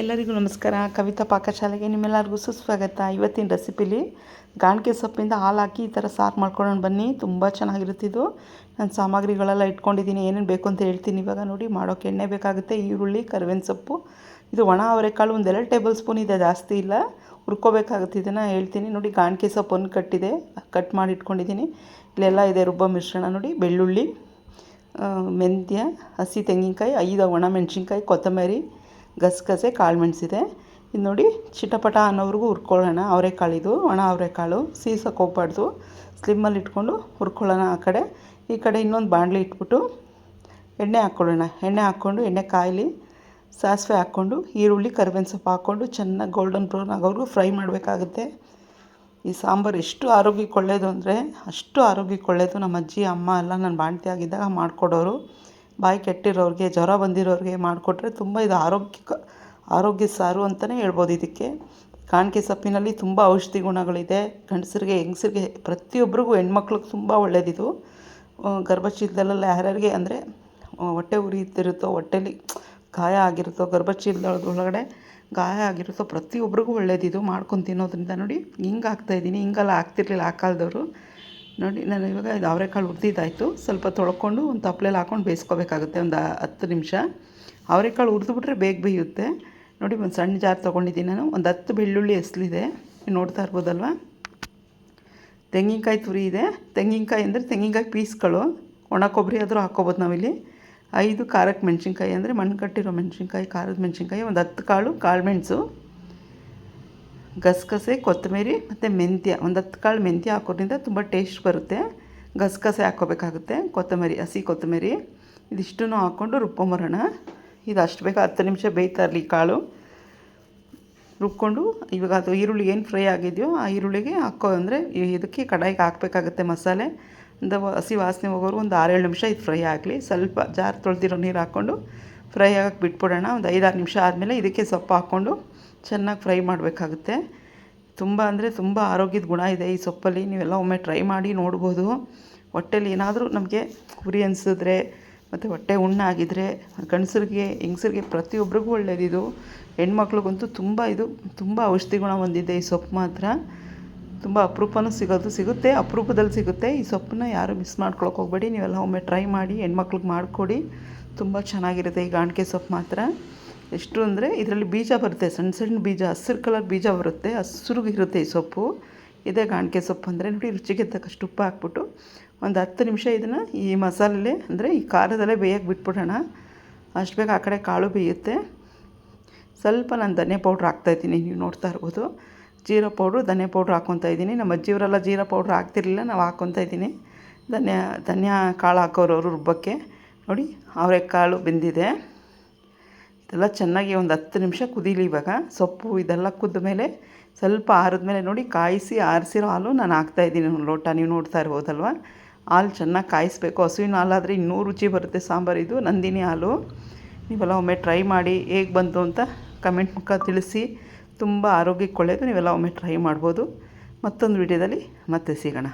ಎಲ್ಲರಿಗೂ ನಮಸ್ಕಾರ. ಕವಿತಾ ಪಾಕಶಾಲೆಗೆ ನಿಮ್ಮೆಲ್ಲರಿಗೂ ಸುಸ್ವಾಗತ. ಇವತ್ತಿನ ರೆಸಿಪಿಲಿ ಗಾಣಿಗೆ ಸೊಪ್ಪಿಂದ ಹಾಲು ಹಾಕಿ ಈ ಥರ ಸಾರು ಮಾಡ್ಕೊಂಡು ಬನ್ನಿ. ತುಂಬ ಚೆನ್ನಾಗಿರುತ್ತಿದ್ದು ನಾನು ಸಾಮಗ್ರಿಗಳೆಲ್ಲ ಇಟ್ಕೊಂಡಿದ್ದೀನಿ. ಏನೇನು ಬೇಕು ಅಂತ ಹೇಳ್ತೀನಿ. ಇವಾಗ ನೋಡಿ ಮಾಡೋಕ್ಕೆ ಎಣ್ಣೆ ಬೇಕಾಗುತ್ತೆ, ಈರುಳ್ಳಿ ಕರಿಬೇವಿನ ಸೊಪ್ಪು. ಇದು ಒಣ ಅವರೆಕಾಳು ಒಂದೆರಡು ಟೇಬಲ್ ಸ್ಪೂನ್ ಇದೆ. ಜಾಸ್ತಿ ಇಲ್ಲ. ಹುರ್ಕೋಬೇಕಾಗುತ್ತೆ. ಇದನ್ನು ಹೇಳ್ತೀನಿ. ನೋಡಿ ಗಾಣಿಗೆ ಸೊಪ್ಪು ಒಂದು ಕಟ್ಟಿದೆ. ಕಟ್ ಮಾಡಿ ಇಟ್ಕೊಂಡಿದ್ದೀನಿ. ಇಲ್ಲೆಲ್ಲ ಇದೆ ರುಬ್ಬ ಮಿಶ್ರಣ. ನೋಡಿ, ಬೆಳ್ಳುಳ್ಳಿ ಮೆಂತ್ಯ, ಹಸಿ ತೆಂಗಿನಕಾಯಿ, ಐದು ಒಣ ಮೆಣಸಿನ್ಕಾಯಿ, ಕೊತ್ತಂಬರಿ ಗಸಗಸೆ ಕಾಳು ಮೆಣಸಿದೆ. ಇದು ನೋಡಿ ಚಿಟಪಟ ಅನ್ನೋವ್ರಿಗೂ ಹುರ್ಕೊಳ್ಳೋಣ. ಅವರೆಕಾಳಿದು ಒಣ ಅವರೆಕಾಳು ಸೀಸಕ್ಕೆ ಹೋಗ್ಬಾರ್ದು. ಸ್ಲಿಮ್ಮಲ್ಲಿ ಇಟ್ಕೊಂಡು ಹುರ್ಕೊಳ್ಳೋಣ ಆ ಕಡೆ. ಈ ಕಡೆ ಇನ್ನೊಂದು ಬಾಣಲಿ ಇಟ್ಬಿಟ್ಟು ಎಣ್ಣೆ ಹಾಕ್ಕೊಳ್ಳೋಣ. ಎಣ್ಣೆ ಹಾಕ್ಕೊಂಡು, ಎಣ್ಣೆ ಕಾಯಲಿ ಸಾಸಿವೆ ಹಾಕ್ಕೊಂಡು, ಈರುಳ್ಳಿ, ಕರಿಬೇವಿನ ಸೊಪ್ಪು ಹಾಕ್ಕೊಂಡು ಚೆನ್ನಾಗಿ ಗೋಲ್ಡನ್ ಬ್ರೌನ್ ಆಗೋವರೆಗೂ ಫ್ರೈ ಮಾಡಬೇಕಾಗುತ್ತೆ. ಈ ಸಾಂಬಾರು ಎಷ್ಟು ಆರೋಗ್ಯಕ್ಕೆ ಒಳ್ಳೆಯದು ಅಂದರೆ ಅಷ್ಟು ಆರೋಗ್ಯಕ್ಕೆ ಒಳ್ಳೆಯದು ನಮ್ಮ ಅಜ್ಜಿ, ಅಮ್ಮ ಎಲ್ಲ ನಾನು ಬಾಣ್ತಿ ಆಗಿದ್ದಾಗ ಮಾಡಿಕೊಡೋರು. ಬಾಯಿ ಕೆಟ್ಟಿರೋರಿಗೆ, ಜ್ವರ ಬಂದಿರೋರಿಗೆ ಮಾಡಿಕೊಟ್ರೆ ತುಂಬ ಇದು ಆರೋಗ್ಯಕ, ಆರೋಗ್ಯ ಸಾರು ಅಂತಲೇ ಹೇಳ್ಬೋದು ಇದಕ್ಕೆ. ಕಾಣಿಕೆ ಸೊಪ್ಪಿನಲ್ಲಿ ತುಂಬ ಔಷಧಿ ಗುಣಗಳಿದೆ. ಗಂಡಸರಿಗೆ, ಹೆಂಗಸರಿಗೆ ಪ್ರತಿಯೊಬ್ಬರಿಗೂ ಹೆಣ್ಮಕ್ಳಿಗೆ ತುಂಬ ಒಳ್ಳೆಯದಿದು ಗರ್ಭಚೀಲದಲ್ಲೆಲ್ಲ ಯಾರ್ಯಾರಿಗೆ ಅಂದರೆ ಹೊಟ್ಟೆ ಉರಿತಿರುತ್ತೋ, ಹೊಟ್ಟೆಲಿ ಗಾಯ ಆಗಿರುತ್ತೋ ಗರ್ಭಚೀಲದೊಳಗಡೆ ಗಾಯ ಆಗಿರುತ್ತೋ ಪ್ರತಿಯೊಬ್ಬರಿಗೂ ಒಳ್ಳೇದಿದು ಮಾಡ್ಕೊಂಡು ತಿನ್ನೋದ್ರಿಂದ ನೋಡಿ. ಹಿಂಗೆ ಹಾಕ್ತಾಯಿದ್ದೀನಿ ಹಿಂಗೆಲ್ಲ ಆಗ್ತಿರ್ಲಿಲ್ಲ ಆ ಕಾಲದವರು. ನೋಡಿ, ನಾನು ಇವಾಗ ಇದು ಅವರೆಕಾಳು ಹುರಿದಿದ್ದಾಯಿತು ಸ್ವಲ್ಪ ತೊಳ್ಕೊಂಡು ಒಂದು ತಪ್ಪಲೆಯಲ್ಲಿ ಹಾಕ್ಕೊಂಡು ಬೇಯಿಸ್ಕೋಬೇಕಾಗುತ್ತೆ, ಒಂದು ಹತ್ತು ನಿಮಿಷ. ಅವರೆಕಾಳು ಹುರಿದ್ಬಿಟ್ರೆ ಬೇಗ ಬೇಯುತ್ತೆ. ನೋಡಿ, ಒಂದು ಸಣ್ಣ ಜಾರ್ ತೊಗೊಂಡಿದ್ದೀನಿ ನಾನು. ಒಂದು ಹತ್ತು ಬೆಳ್ಳುಳ್ಳಿ ಎಸ್ಲಿದೆ. ನೋಡ್ತಾ ಇರ್ಬೋದಲ್ವ? ತೆಂಗಿನಕಾಯಿ ತುರಿ ಇದೆ. ತೆಂಗಿನಕಾಯಿ ಅಂದರೆ ತೆಂಗಿನಕಾಯಿ ಪೀಸ್ಗಳು. ಒಣ ಕೊಬ್ಬರಿ ಆದರೂ ಹಾಕ್ಕೋಬೋದು ನಾವಿಲ್ಲಿ. ಐದು ಖಾರಕ್ಕೆ ಮೆಣಸಿನ್ಕಾಯಿ ಅಂದರೆ ಮಣ್ಣು ಕಟ್ಟಿರೋ ಮೆಣಸಿನ್ಕಾಯಿ, ಖಾರದ ಮೆಣಸಿನ್ಕಾಯಿ, ಒಂದು ಹತ್ತು ಕಾಳು ಕಾಳು ಮೆಣಸು. ಗಸಗಸೆ, ಕೊತ್ತಂಬರಿ ಮತ್ತು ಮೆಂತ್ಯ, ಒಂದು ಹತ್ತು ಕಾಳು ಮೆಂತ್ಯ ಹಾಕೋದ್ರಿಂದ ತುಂಬ ಟೇಸ್ಟ್ ಬರುತ್ತೆ. ಗಸಗಸೆ ಹಾಕೋಬೇಕಾಗುತ್ತೆ ಕೊತ್ತಂಬರಿ, ಹಸಿ ಕೊತ್ತಂಬರಿ. ಇದಿಷ್ಟೂ ಹಾಕ್ಕೊಂಡು ರುಬ್ಕೊಂಬರೋಣ. ಇದು ಅಷ್ಟು ಬೇಗ ಹತ್ತು ನಿಮಿಷ ಬೇಯ್ತಾ ಇರಲಿ ಕಾಳು. ರುಬ್ಕೊಂಡು ಇವಾಗ ಅದು ಈರುಳ್ಳಿ ಏನು ಫ್ರೈ ಆಗಿದೆಯೋ ಆ ಈರುಳ್ಳಿಗೆ ಹಾಕೋ, ಅಂದರೆ ಇದಕ್ಕೆ ಕಡಾಯಿಗೆ ಹಾಕಬೇಕಾಗುತ್ತೆ ಮಸಾಲೆ. ಒಂದು ಹಸಿ ವಾಸನೆ ಹೋಗೋರು ಒಂದು ಆರೇಳು ನಿಮಿಷ ಇದು ಫ್ರೈ ಆಗಲಿ. ಸ್ವಲ್ಪ ಜಾರ್ ತೊಳೆದಿರೋ ನೀರು ಹಾಕ್ಕೊಂಡು ಫ್ರೈ ಆಗಕ್ಕೆ ಬಿಟ್ಬಿಡೋಣ. ಒಂದು ಐದಾರು ನಿಮಿಷ ಆದಮೇಲೆ ಇದಕ್ಕೆ ಸೊಪ್ಪು ಹಾಕ್ಕೊಂಡು ಚೆನ್ನಾಗಿ ಫ್ರೈ ಮಾಡಬೇಕಾಗುತ್ತೆ. ತುಂಬ ಅಂದರೆ ತುಂಬ ಆರೋಗ್ಯದ ಗುಣ ಇದೆ ಈ ಸೊಪ್ಪಲ್ಲಿ. ನೀವೆಲ್ಲ ಒಮ್ಮೆ ಟ್ರೈ ಮಾಡಿ ನೋಡ್ಬೋದು. ಹೊಟ್ಟೆಲಿ ಏನಾದರೂ ನಮಗೆ ಉರಿ ಅನಿಸಿದ್ರೆ ಮತ್ತು ಹೊಟ್ಟೆ ಹುಣ್ಣಾಗಿದ್ದರೆ ಗಂಡಸರಿಗೆ, ಹೆಂಗಸರಿಗೆ ಪ್ರತಿಯೊಬ್ಬರಿಗೂ ಒಳ್ಳೆಯದಿದು ಹೆಣ್ಮಕ್ಳಿಗಂತೂ ತುಂಬ ಇದು, ತುಂಬ ಔಷಧಿ ಗುಣ ಹೊಂದಿದೆ ಈ ಸೊಪ್ಪು ಮಾತ್ರ. ತುಂಬ ಅಪರೂಪನೂ ಸಿಗೋದು, ಸಿಗುತ್ತೆ, ಅಪರೂಪದಲ್ಲಿ ಸಿಗುತ್ತೆ. ಈ ಸೊಪ್ಪನ್ನ ಯಾರೂ ಮಿಸ್ ಮಾಡ್ಕೊಳಕ್ಕೆ ಹೋಗಬೇಡಿ. ನೀವೆಲ್ಲ ಒಮ್ಮೆ ಟ್ರೈ ಮಾಡಿ, ಹೆಣ್ಮಕ್ಳಿಗೆ ಮಾಡಿಕೊಡಿ. ತುಂಬ ಚೆನ್ನಾಗಿರುತ್ತೆ ಈ ಗಾಣಿಕೆ ಸೊಪ್ಪು ಮಾತ್ರ. ಎಷ್ಟು ಅಂದರೆ ಇದರಲ್ಲಿ ಬೀಜ ಬರುತ್ತೆ, ಸಣ್ಣ ಸಣ್ಣ ಬೀಜ, ಹಸಿರು ಕಲರ್ ಬೀಜ ಬರುತ್ತೆ ಹಸಿರುಗಿರುತ್ತೆ ಈ ಸೊಪ್ಪು. ಇದೇ ಗಾಣಿಕೆ ಸೊಪ್ಪು ಅಂದರೆ ನೋಡಿ ರುಚಿಗೆ ತಕ್ಕಷ್ಟು ಉಪ್ಪು ಹಾಕ್ಬಿಟ್ಟು ಒಂದು ಹತ್ತು ನಿಮಿಷ ಇದನ್ನು ಈ ಮಸಾಲೆ ಅಂದರೆ ಈ ಖಾರದಲ್ಲೇ ಬೇಯಕ್ಕೆ ಬಿಟ್ಬಿಡೋಣ. ಅಷ್ಟು ಬೇಗ ಆ ಕಡೆ ಕಾಳು ಬೇಯುತ್ತೆ. ಸ್ವಲ್ಪ ನಾನು ಧನಿಯಾ ಪೌಡ್ರ್ ಹಾಕ್ತಾಯಿದ್ದೀನಿ ನೀವು ನೋಡ್ತಾ ಇರ್ಬೋದು. ಜೀರಾ ಪೌಡ್ರು, ಧನಿಯಾ ಪೌಡ್ರ್ ಹಾಕ್ಕೊತಾ ಇದ್ದೀನಿ. ನಮ್ಮ ಅಜ್ಜಿಯವರೆಲ್ಲ ಜೀರಾ ಪೌಡ್ರ್ ಹಾಕ್ತಿರ್ಲಿಲ್ಲ, ನಾವು ಹಾಕ್ಕೊತಾ ಇದ್ದೀನಿ. ಧನ್ಯ, ಧನಿಯಾ ಕಾಳು ಹಾಕೋರು ಅವರು ರುಬ್ಬಕ್ಕೆ. ನೋಡಿ ಅವರೆಕಾಳು ಬೆಂದಿದೆ. ಇದೆಲ್ಲ ಚೆನ್ನಾಗಿ ಒಂದು ಹತ್ತು ನಿಮಿಷ ಕುದೀಲಿ ಇವಾಗ. ಸೊಪ್ಪು ಇದೆಲ್ಲ ಕುದ್ದ ಮೇಲೆ ಸ್ವಲ್ಪ ಆರಿದ್ಮೇಲೆ ನೋಡಿ, ಕಾಯಿಸಿ ಆರಿಸಿರೋ ಹಾಲು ನಾನು ಹಾಕ್ತಾಯಿದ್ದೀನಿ ಒಂದು ಲೋಟ. ನೀವು ನೋಡ್ತಾ ಇರ್ಬೋದಲ್ವ? ಹಾಲು ಚೆನ್ನಾಗಿ ಕಾಯಿಸ್ಬೇಕು. ಹಸುವಿನ ಹಾಲಾದರೆ ಇನ್ನೂ ರುಚಿ ಬರುತ್ತೆ ಸಾಂಬಾರಿದು ನಂದಿನಿ ಹಾಲು. ನೀವೆಲ್ಲ ಒಮ್ಮೆ ಟ್ರೈ ಮಾಡಿ, ಹೇಗೆ ಬಂತು ಅಂತ ಕಮೆಂಟ್ ಮುಖ ತಿಳಿಸಿ. ತುಂಬ ಆರೋಗ್ಯಕ್ಕೆ ಒಳ್ಳೆಯದು ನೀವೆಲ್ಲ ಒಮ್ಮೆ ಟ್ರೈ ಮಾಡ್ಬೋದು. ಮತ್ತೊಂದು ವಿಡಿಯೋದಲ್ಲಿ ಮತ್ತೆ ಸಿಗೋಣ.